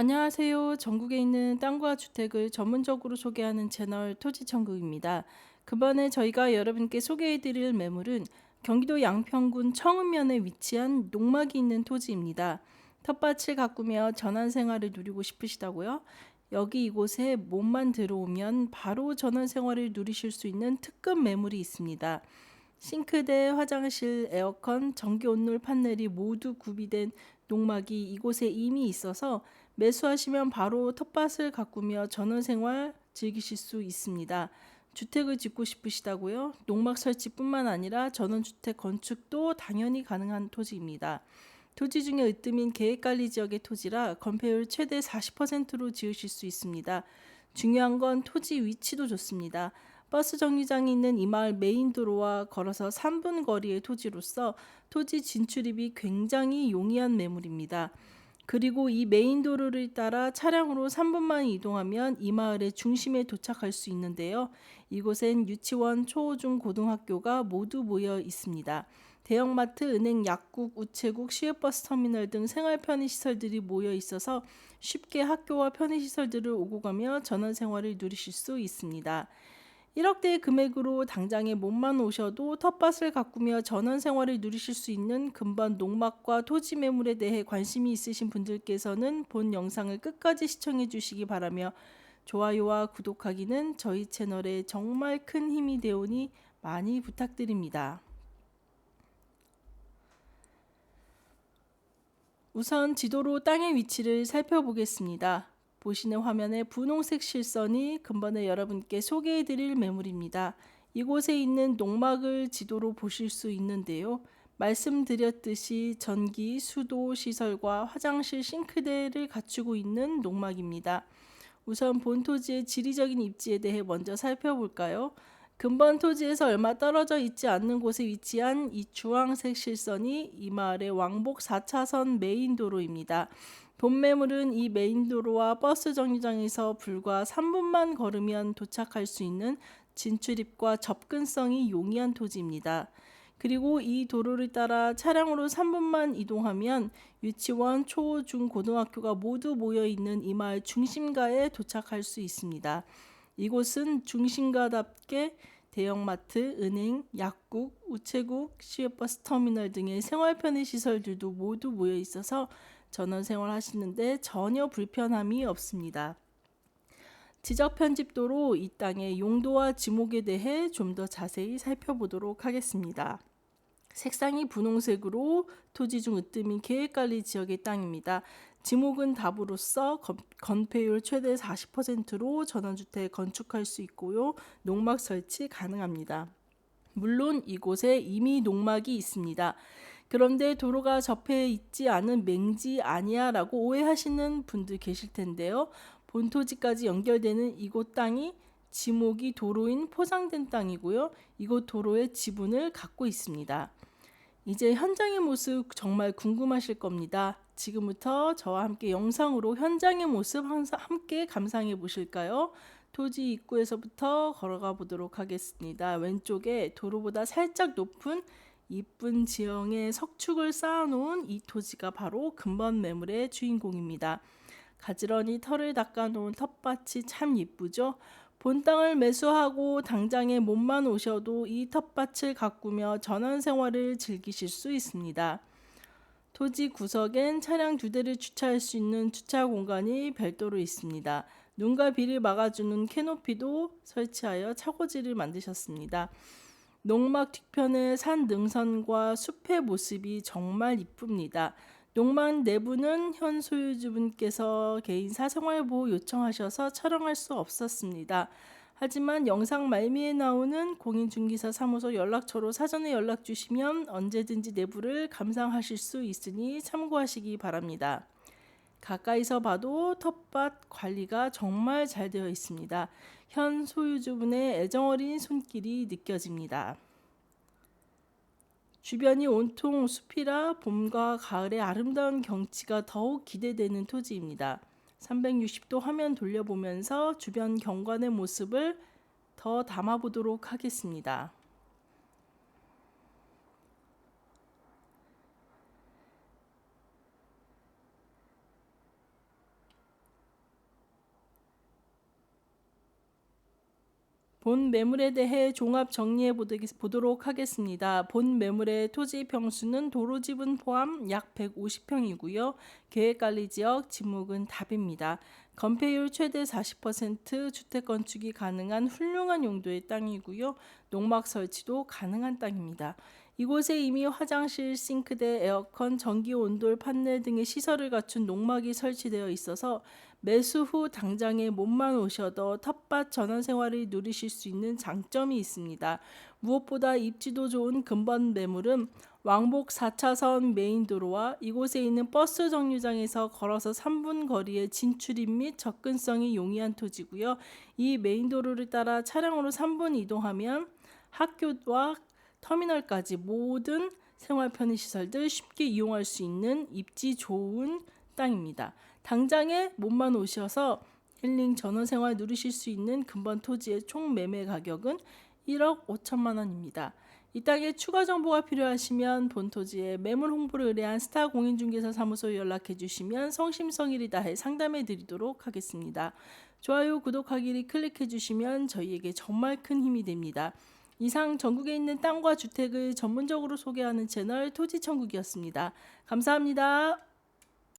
안녕하세요. 전국에 있는 땅과 주택을 전문적으로 소개하는 채널 토지천국입니다. 그번에 저희가 여러분께 소개해드릴 매물은 경기도 양평군 청읍면에 위치한 농막이 있는 토지입니다. 텃밭을 가꾸며 전원 생활을 누리고 싶으시다고요? 여기 이곳에 몸만 들어오면 바로 전원 생활을 누리실 수 있는 특급 매물이 있습니다. 싱크대, 화장실, 에어컨, 전기 온돌 판넬이 모두 구비된 농막이 이곳에 이미 있어서 매수하시면 바로 텃밭을 가꾸며 전원생활 즐기실 수 있습니다. 주택을 짓고 싶으시다고요? 농막 설치뿐만 아니라 전원주택 건축도 당연히 가능한 토지입니다. 토지 중에 으뜸인 계획관리 지역의 토지라 건폐율 최대 40%로 지으실 수 있습니다. 중요한 건 토지 위치도 좋습니다. 버스 정류장이 있는 이 마을 메인 도로와 걸어서 3분 거리의 토지로서 토지 진출입이 굉장히 용이한 매물입니다. 그리고 이 메인 도로를 따라 차량으로 3분만 이동하면 이 마을의 중심에 도착할 수 있는데요. 이곳엔 유치원, 초, 중, 고등학교가 모두 모여 있습니다. 대형마트, 은행, 약국, 우체국, 시외버스 터미널 등 생활 편의 시설들이 모여 있어서 쉽게 학교와 편의 시설들을 오고 가며 전원 생활을 누리실 수 있습니다. 1억대의 금액으로 당장에 몸만 오셔도 텃밭을 가꾸며 전원 생활을 누리실 수 있는 근본 농막과 토지 매물에 대해 관심이 있으신 분들께서는 본 영상을 끝까지 시청해 주시기 바라며 좋아요와 구독하기는 저희 채널에 정말 큰 힘이 되오니 많이 부탁드립니다. 우선 지도로 땅의 위치를 살펴보겠습니다. 보시는 화면에 분홍색 실선이 근본에 여러분께 소개해 드릴 매물입니다. 이곳에 있는 농막을 지도로 보실 수 있는데요. 말씀드렸듯이 전기, 수도 시설과 화장실, 싱크대를 갖추고 있는 농막입니다. 우선 본 토지의 지리적인 입지에 대해 먼저 살펴볼까요? 근본 토지에서 얼마 떨어져 있지 않는 곳에 위치한 이 주황색 실선이 이 마을의 왕복 4차선 메인 도로입니다. 본 매물은 이 메인 도로와 버스 정류장에서 불과 3분만 걸으면 도착할 수 있는 진출입과 접근성이 용이한 토지입니다. 그리고 이 도로를 따라 차량으로 3분만 이동하면 유치원, 초, 중, 고등학교가 모두 모여 있는 이 마을 중심가에 도착할 수 있습니다. 이곳은 중심가답게 대형마트, 은행, 약국, 우체국, 시외버스 터미널 등의 생활 편의 시설들도 모두 모여 있어서 전원 생활하시는데 전혀 불편함이 없습니다. 지적 편집도로 이 땅의 용도와 지목에 대해 좀 더 자세히 살펴보도록 하겠습니다. 색상이 분홍색으로 토지 중 으뜸인 계획관리 지역의 땅입니다. 지목은 답으로서 건폐율 최대 40%로 전원주택 건축할 수 있고요. 농막 설치 가능합니다. 물론 이곳에 이미 농막이 있습니다. 그런데 도로가 접해 있지 않은 맹지 아니야라고 오해하시는 분들 계실 텐데요. 본토지까지 연결되는 이곳 땅이 지목이 도로인 포장된 땅이고요. 이곳 도로의 지분을 갖고 있습니다. 이제 현장의 모습 정말 궁금하실 겁니다. 지금부터 저와 함께 영상으로 현장의 모습 함께 감상해 보실까요? 토지 입구에서부터 걸어가 보도록 하겠습니다. 왼쪽에 도로보다 살짝 높은 이쁜 지형에 석축을 쌓아놓은 이 토지가 바로 근본 매물의 주인공입니다. 가지런히 털을 닦아놓은 텃밭이 참 이쁘죠? 본 땅을 매수하고 당장에 몸만 오셔도 이 텃밭을 가꾸며 전원 생활을 즐기실 수 있습니다. 토지 구석엔 차량 두 대를 주차할 수 있는 주차 공간이 별도로 있습니다. 눈과 비를 막아주는 캐노피도 설치하여 차고지를 만드셨습니다. 농막 뒤편의 산 능선과 숲의 모습이 정말 이쁩니다. 농막 내부는 현 소유주분께서 개인 사생활 보호 요청하셔서 촬영할 수 없었습니다. 하지만 영상 말미에 나오는 공인중개사 사무소 연락처로 사전에 연락 주시면 언제든지 내부를 감상하실 수 있으니 참고하시기 바랍니다. 가까이서 봐도 텃밭 관리가 정말 잘 되어 있습니다. 현 소유주분의 애정어린 손길이 느껴집니다. 주변이 온통 숲이라 봄과 가을의 아름다운 경치가 더욱 기대되는 토지입니다. 360도 화면 돌려보면서 주변 경관의 모습을 더 담아보도록 하겠습니다. 본 매물에 대해 종합 정리해 보도록 하겠습니다. 본 매물의 토지 평수는 도로 지분 포함 약 150평이고요. 계획 관리 지역 지목은 답입니다. 건폐율 최대 40% 주택 건축이 가능한 훌륭한 용도의 땅이고요. 농막 설치도 가능한 땅입니다. 이곳에 이미 화장실, 싱크대, 에어컨, 전기 온돌 판넬 등의 시설을 갖춘 농막이 설치되어 있어서 매수 후 당장에 몸만 오셔도 텃밭 전원 생활을 누리실 수 있는 장점이 있습니다. 무엇보다 입지도 좋은 근본 매물은 왕복 4차선 메인 도로와 이곳에 있는 버스 정류장에서 걸어서 3분 거리의 진출입 및 접근성이 용이한 토지고요. 이 메인 도로를 따라 차량으로 3분 이동하면 학교와 터미널까지 모든 생활 편의 시설들 쉽게 이용할 수 있는 입지 좋은 땅입니다. 당장에 몸만 오셔서 힐링 전원 생활 누리실 수 있는 근본 토지의 총 매매 가격은 1억 5천만 원입니다. 이 땅에 추가 정보가 필요하시면 본 토지의 매물 홍보를 의뢰한 스타 공인중개사 사무소에 연락해 주시면 성심성의를 다해 상담해 드리도록 하겠습니다. 좋아요, 구독하기를 클릭해 주시면 저희에게 정말 큰 힘이 됩니다. 이상 전국에 있는 땅과 주택을 전문적으로 소개하는 채널 토지천국이었습니다. 감사합니다.